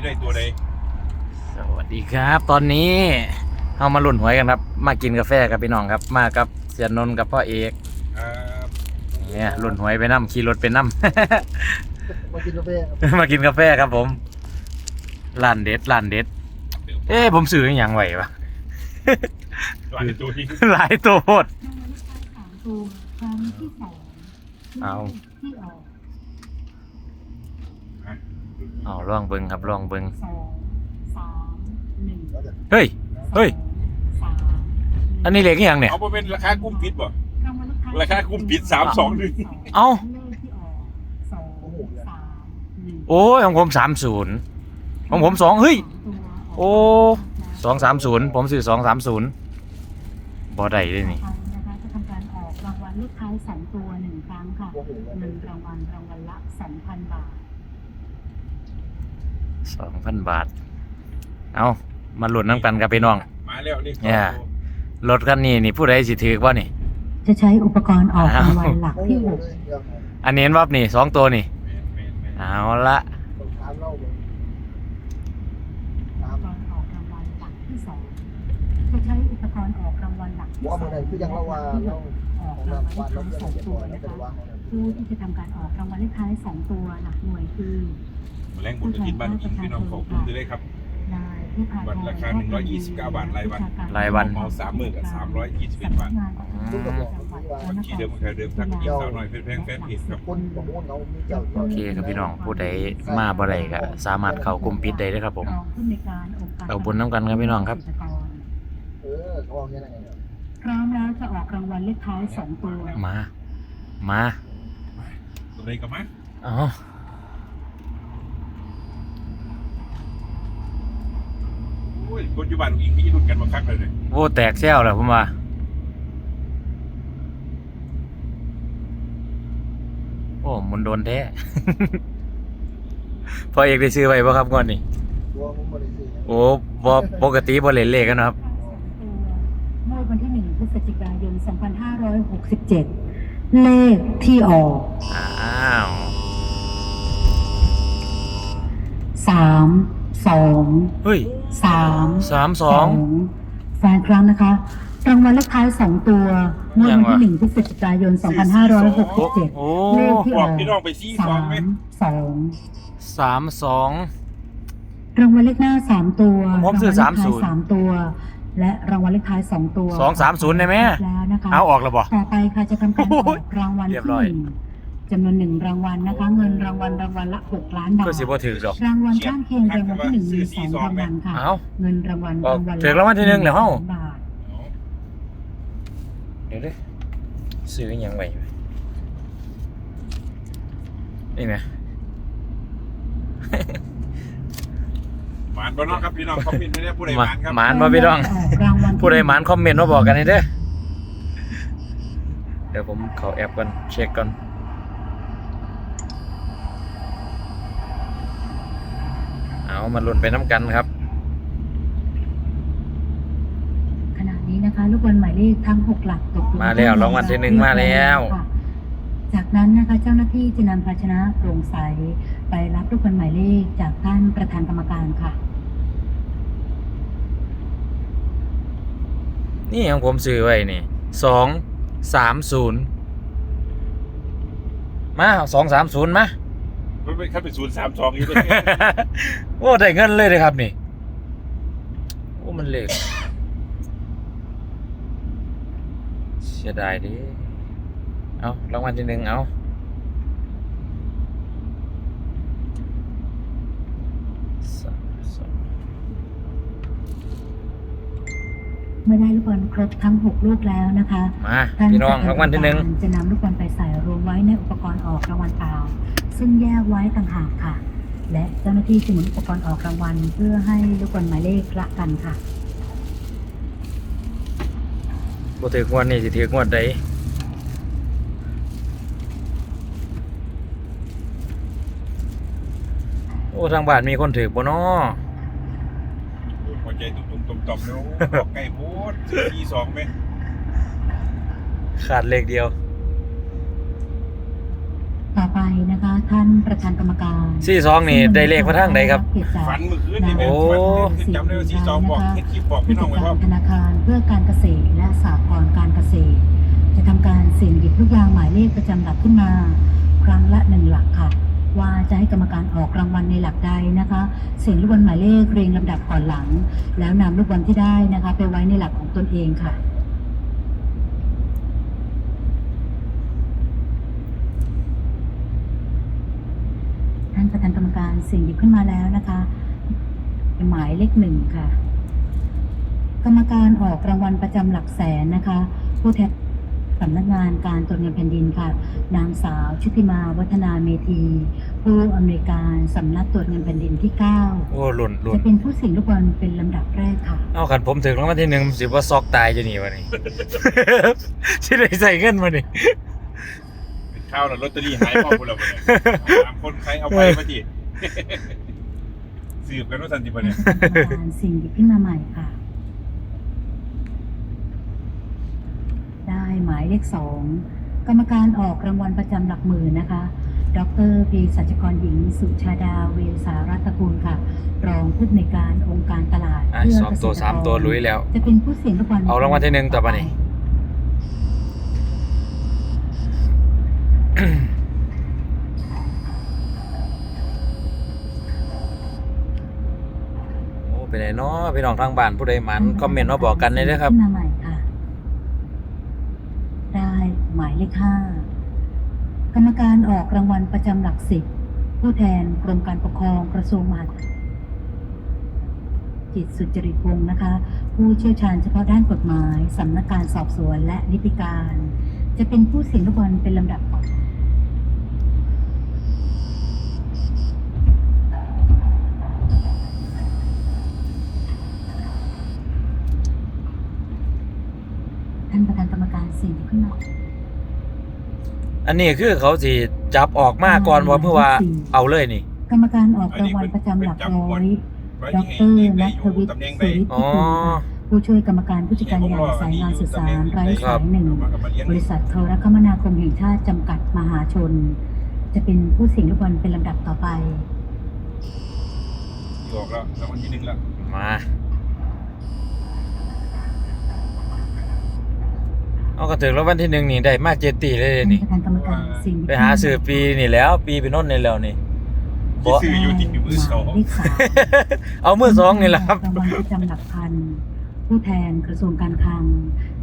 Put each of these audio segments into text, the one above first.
ที่ได้ตัวใดสวัสดีครับ ตอนนี้เรามาลุ่นหวยกันครับ มากินกาแฟกับพี่น้องครับ มากับเสียนนท์กับพ่อเอกครับเนี่ยลุ่นหวยไปน้ำขี่รถไปน้มากินกาแฟครับำ มากินกาแฟครับผมร้านเด็ดร้านเด็ด เอ๊ะผมซื้ออหย่างไหววะหลายตัวที่หลายตัวโพดสามตัวครั้งที่สองเอา ที่ออก เอาลองเบิงครับลองเบิงสองสามหนึ่งเฮ้ย เฮ้ย สามอันนี้เล็กอหย่างเนี่ย เอาไปเป็นราคากุ้มปิดบ่ รางวัลเลขท้ยราคากุ้มปิดสามสองหนึ่ง เอ้า เลขที่ออกสองสามหนึ่งโอ้ยของผมสามศูนย์ของผมสองเฮ้ยตัวกโอ้ สองสามศูนย์ผมซื้อสองสามศูนย์บ่ได้เลยนี่ต่อไปนะคะจะทำการออกรางวัลเลขท้ายสองตัวหนึ่งครั้งค่ะโอ้โหเงินรางวัลรางวัลละสองพันบาท สองพันบาท เอามาหลุดน้ำกันกับพี่น้อง มาแล้วนี่เนี่ย รถคันนี้นี่ผู้ใดสิถือว่านี่ จะใช้อุปกรณ์ออกอ้าวรางวัลหลักที่หกอันนี้เห็นว่านี่สองตัวนี่เอาละต้องถามเล่าเลยถามอุปกรณ์ออกรางวัลหลักที่สองจะใช้อุปกรณ์ออกรางวัลหลักที่ว่าสเมื่ออนั้นงคือยังเล่าว่าเราออกของรางเราวัลเลวาขดเราท้ายเรียสนองเรียบตัวร้อยแล้วนะคะเป็นว่าของเราผู้ที่จะทำการออกรางวัลเลขท้ายสองตัวหลักหน่วยคือ แรงบุญกระถินบ้านกินพี่น้องขอบคุณด้วยครับนายที่พาวันราคา 129 บาทรายวันรายวันเมาสามหมื่นกับสามร้อยยี่สิบเอ็ดบาทซึ่งก็บอกว่าบัญชีเดิมของใครเดิมทักกินสาวหน่อยเป็นแพงแฟนเพจครับคนบอกว่าเรามีเจ้าโอเคครับพี่น้องผู้ใดมาบ่ได้ก็สามารถเข้ากลุ่มปิดได้เด้อครับผมรองผู้ในวยการองค์การเอาบุญน้ำกันครับพี่น้องครับเกษตรกรเออเขาบอกยังไงเนี่ยพร้อมแล้วจะออกรางวัลเลขท้ายสองตัวมา มาตัวใดกันมั้ยอ๋อ โอ้ย คนอยู่บ้านอีกพี่รุ่นกันมาคักเลยเลยโอ้แตกแซวแล้วผมว่าโอ้มันโดนแท้ พอเอกได้ซื้อไว้บ่ครับงวดนี้ตัวผมบริสุทธิ์โอ้บ่ปกติบ่เล่นเลขกันเนาะครับ เมื่อวันที่ 1 พฤศจิกายน 2567 เลขที่ออก อ้าว 3 2เฮ้ย3สามสองแฟนครั้งนะคะรางวัลเลขท้าย2ตัวเมื่อวันที่1พฤศจิกายน2567โอ้เลขที่บอออกกพี่น้องไปซี่สองไหม3สามสอง2รางวัลเลขหน้า3ตัวผมซื้อรางวัลเลขท้าย30สามตัว และรางวัลเลขท้าย2ตัวสองสามศูนย์ได้ไหมแล้วนะคะเอาออกแล้วบ่ต่อไปค่ะจะทำการอโอ้อยกรางวัลเรียที่บร้อยหนึ่ง จำนวนหนึ่งรางวัลนะคะ เงินรางวัลรางวัลละหกล้านบาทก็สิบ่ถือดอกรางวัลข้างเคียงรางวัลที่หนึ่งมีสองรางวัลค่ะ เอาเงินรางวัลออกรางวัลถูกรางวัลที่หนึ่งแล้วเฮ้าบาทเดี๋ยวดิซื้ออหยังไว้นี่ไหมหมานบ่เน้องครับพี่น้องคอมเมนต์ไม่ได้ผู้ใดหมานครับหมานบ่พี่น้องจะออกรางวัลที่ผู้ใดหมานคอมเมนต์มาบอกกันให้เด้อเดี๋ยวผมเข้าแอปก่อนเช็คก่อน เอามาลุ้นไปน้ำกันครับขณะนี้นะคะลูกบอลหมายเลขทั้งหกหลักตกลงมาแล้วรางวัลที่หนึ่งมาแล้ว ค่ะจากนั้นนะคะเจ้าหน้าที่จะนำภาชนะโปร่งใส ไปรับลูกบอลหมายเลขจากท่านประธานกรรมการค่ะ นี่ของผมซื้อไว้นี่สองสามศูนย์มาสองสามศูนย์มา มันเป็นขั้นเป็นศูนย์สามสองอีกเลยโอ้ได้เงินเลยเลยครับนี่โอ้มันเล็กเสียดายดิเอารางวัลที่หนึ่งเอาสามสอง เมื่อได้ลูกบอลครบทั้ง 6 ลูกแล้วนะคะมาท่านพี่น้องรางวัลที่หนึ่งจะนำลูกบอลไปใส่รวมไว้ในอุปกรณ์ออกรางวัลเปล่า ซึ่งแยกไว้ต่างหากค่ะ และเจ้าหน้าที่จะหมุนอุปกรณ์ออกรางวัลเพื่อให้ลูกบอลหมายเลขละกันค่ะบ่ถืองวดนี่สิถืองวดใดโอ้ทางบ้านมีคนถือบ่น้อ หัวใจตุ้มๆต่อมๆเนาะบอกไก่โพดซื้อซี่สองไหมขาดเลขเดียวตต่อไปนะคะ ท่านประธานกรรมการสี่สองนี่ได้เลขมาทางใดครับเกียรติจากฝันเมื่อคืนนี่แม่โอ้ ฝันขึ้นจำได้ว่าซีซองบอกเฮ็ดคลิปบอกผู้พี่น้จัองดไว้กาว่ารธนาคารเพื่อการเกษตรและสหกรณ์การเกษตร จะทำการเสี่ยงหยิบลูกยางหมายเลขประจำหลักขึ้นมา ครั้งละหนึ่งหลักค่ะ ว่าจะให้กรรมการออกรางวัลในหลักใดนะคะ เสียงลูกบอลหมายเลขเรียงลำดับก่อนหลัง แล้วนำลูกบอลที่ได้นะคะ ไปไว้ในหลักของตนเองค่ะท่านประธานกรรมการเสียงหยิบขึ้นมาแล้วนะคะ หมายเลขหนึ่งค่ะ กรรมการออกรางวัลประจำหลักแสนนะคะ ผู้แทน สำนักงานการตรวจเงินแผ่นดินค่ะ นางสาวชุติมาวัฒนาเมธี ผู้อำนวยการสำนักตรวจเงินแผ่นดินที่ 9 โอ้หล่นหล่นจะเป็นผู้เสี่ยงลูกบอลเป็นลำดับแรกค่ะ เอาขันผมถึงรางวัลที่หนึ่งสิว่าซอกตายจะหนีวะนี่สิได้ใส่เงินมานี่ เป็นข้าวแล้วลอตเตอรี่หายพ่อพวกเราเนี่ยถามคนใครเอาไปมาทีสืบกันว่าสันติปะเนี่ยกรรมการเสิ่ยงหยิบขึ้นมาใหม่ค่ะ ได้ หมายเลขสองกรรมการออกรางวัลประจำหลักหมื่นนะคะ ดรปีสัจกรหญิง สุชาดาเวสารัตกูลค่ะ รองผู้อำนวยการองค์การตลาดอะเพื่อสองเกษตัวตรสามกรตัวลุยแล้ว จะเป็นผู้เสี่ยงลูกบอลเอารางวัลที่หนึ่งต่อไปนี่ โอ้เป็นไงเนาะพี่น้องทางบ้านผู้ใดหมันคอมเมนต์มาบอกกันเลยนะครับขึ้นมาใหม่ค่ะ ได้หมาย เลขห้ากรรมการออกรางวัลประจำหลักสิบผู้แทนกรมการปกครองกระทรวงมหาดไทยจิตสุจริตวงศ์นะคะ ผู้เชี่ยวชาญเฉพาะด้านกฎหมายสำนักการสอบสวนและนิติการ จะเป็นผู้เสียงลูกบอลเป็นลำดับต่อท่านประธานกรรมการเสี่ยงขึ้นมา อันนี้คือเขาสิจับออกมาก่อนว่าเพื่อว่าเอาเลยนี่ กรรมการออกรางวัลประจำหลักร้อยไว้ดที่รให้นัได้ทอยู่วิทย์ตำแหน่งสุใดริทธิอ๋อกุลค่ะผู้ช่วยกรรมการผู้จัดการใหญ่สายงานสื่อสารไร้สายหนึ่งบริษัทโทรคมนาคมแห่งชาติจำกัดมหาชน จะเป็นผู้เสี่ยงลูกบอลเป็นลำดับต่อไปออกแล้วรางวัลที่หนึ่งแล้วมา เอากระถึงแล้ววันที่หนึ่งนี่ได้มากเจดตีเลยเดะนี่ท่านประธานกรรมการสิ่งไปหาซื้อปีนี่แหล้ว ปีเป็นโน้นนี่แล้วนี่ที่ซื้ออยู่ที่มือสองเลขสามเอามือสองนี่แหละครับรางวัลประจำหลักพันผู้แทนกระทรวงการคลัง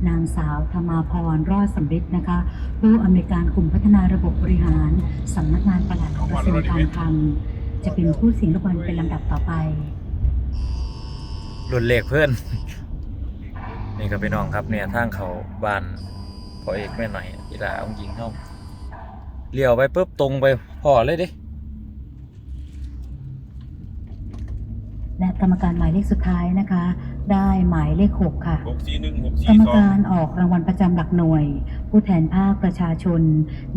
นางสาวธมาพรรอดสำริดนะคะ ผู้อำนวยการกลุ่มพัฒนาระบบบริหารสำนักงานปลัดกระทรวงการคลัง จะเป็นผู้เสี่ยงลูกบอลเป็นลำดับต่อไปรุ่นเลขเพื่อน นี่ครับพี่น้องครับเนี่ยทางเขาบ้านพ่อเอกแม่หน่อยอีหลาองหญิงเขาเลี้ยวไปปุ๊บตรงไปพ่อเลยเดิและกรรมการหมายเลขสุดท้ายนะคะ ได้หมายเลขหกค่ะหกสี่หนึ่งหกกสี่รรมสองการออกรางวัลประจำหลักหน่วย ผู้แทนภาคประชาชน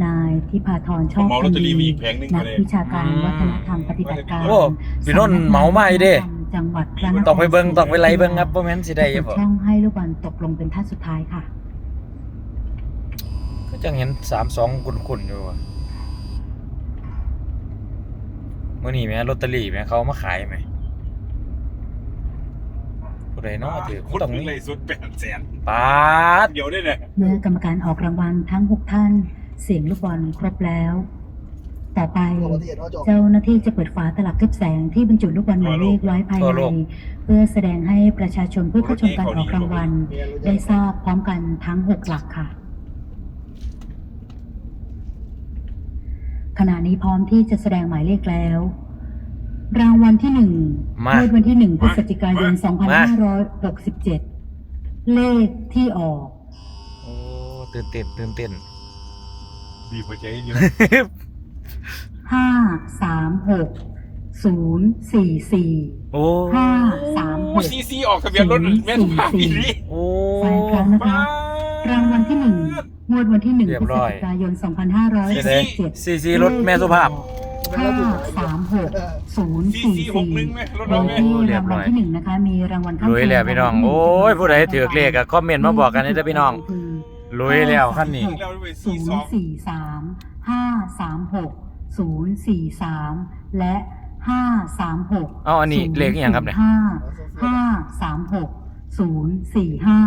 นายทิพาธรชผมอบเมาลอตเตอรี่ไปอีกแผงหนึ่งนัก็กเลยวิชาการวัฒนธรรมปฏิบัติการโอ้พี่นนท์เหมามาอีเด้ จังหวัดพระนครต้องไปเบิ่งต้องไปไล่เบิ่งครับบ่แม่นสิได้จะบ่เปิช่องให้ลูกบอลตกลงเป็นท่าสุดท้ายค่ะ ก็จังเห็นสามสองคุนๆอยู่ว่ะเมื่อนี้แม่ลอตเตอรี่แม่เขาเอามาขายไหมผู้ใดเนาะถือคุณต้องถึมีงเลยสุดแปดแสนปาดเดียวได้เลยเมื่อกรรมการออกรางวัลทั้งหกท่าน เสียงลูกบอลครบแล้ว ต่อไป เจ้าหน้าที่จะเปิดฝาตลับทึบแสงที่บรรจุลูกบอลหมายเลขไว้ภายในเพื่อแสดงให้ประชาชนผู้เข้าชมการออกรางวัล ได้ทราบพร้อมกันทั้งหกหลักค่ะ ขณะนี้พร้อมที่จะแสดงหมายเลขแล้ว รางวัลที่หนึ่งมาเมื่อวันที่หนึ่งพฤศจิกายนมา2567 เลขที่ออก โอ้ตื่นเต้นตื่นเต้นดีพอใจเดียว ห้าสามหกศูนย์สี่สี่โอ้ห้าสามหก ซีซีออกทะเบียนรถแม่สุภาพอีนี้โอ้แฟนครั้งนะคะ รางวัลที่หนึ่งงวดวันที่หนึ่งเรีพยฤบศร้อย จิกายน2567ซีซีรถแม่สุภาพ ห้าสามหกศูนย์ซีสี่ซีหกสี่หนึ่งไหมรถโดเรายไหมที่เรียราบงร้วัอลยที่หนึ่งนะคะมีรางวัลข้างลุยแล้วพี่น้อง โอ้ยผู้ใดถือเลขอะคอมเมนต์มาบอกกันนี่เด้อพี่น้องลุยแล้วขั้นนี้ เราไปศูซีนสองย์สี่สามห้าสามหก ศูนย์สี่สามและห้าสามหกเอาอันนี้เลขอหย่างครับเนี่ยห้าห้าสามหกศูนย์สี่ห้า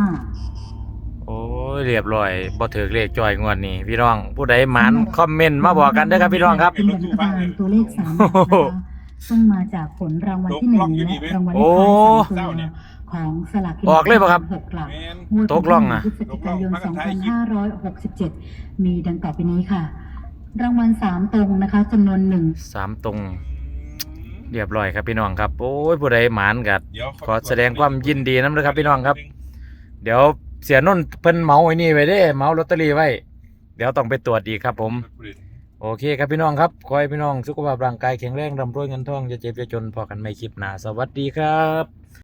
โอ้ยเรียบร้อยบ่ถือเลขจอยงวดนี้พี่น้องผู้ใดหมานคอมเมนต์มาบอกกันเด้อครับพี่น้องครับ เป็นรัฐบาลตัวเลขสามหลักนะคะซึ่งมาจากผลรางวัลที่หนึ่งและรางวัลเลขท้ายสามตัวของสลากกินแบ่งออกเลยปะครับ หกหลัก แมน งวดตกล่องอะ พฤศจิกายน 2567 มีดังต่อไปนี้ค่ะ รางวัลสามตรงนะคะจำนวนหนึ่งสามตรง เรียบร้อยครับพี่น้องครับ โอ้ยผู้ใดหมานกัดเดี๋ยวขอแสดงความยินดีนำนะครับพี่น้องครับ เดี๋ยวเสียนนท์เพิ่นเหมาไอ้นี่ไว้เด้เหมาลอตเตอรี่ไว้ เดี๋ยวต้องไปตรวจอีกครับ ผม โอเคครับพี่น้องครับขอให้พี่น้องสุขภาพร่างกายแข็งแรงร่ำรวยเงินทองอย่าเจ็บอย่าจนพอกันไม่คลิปหน้าสวัสดีครับ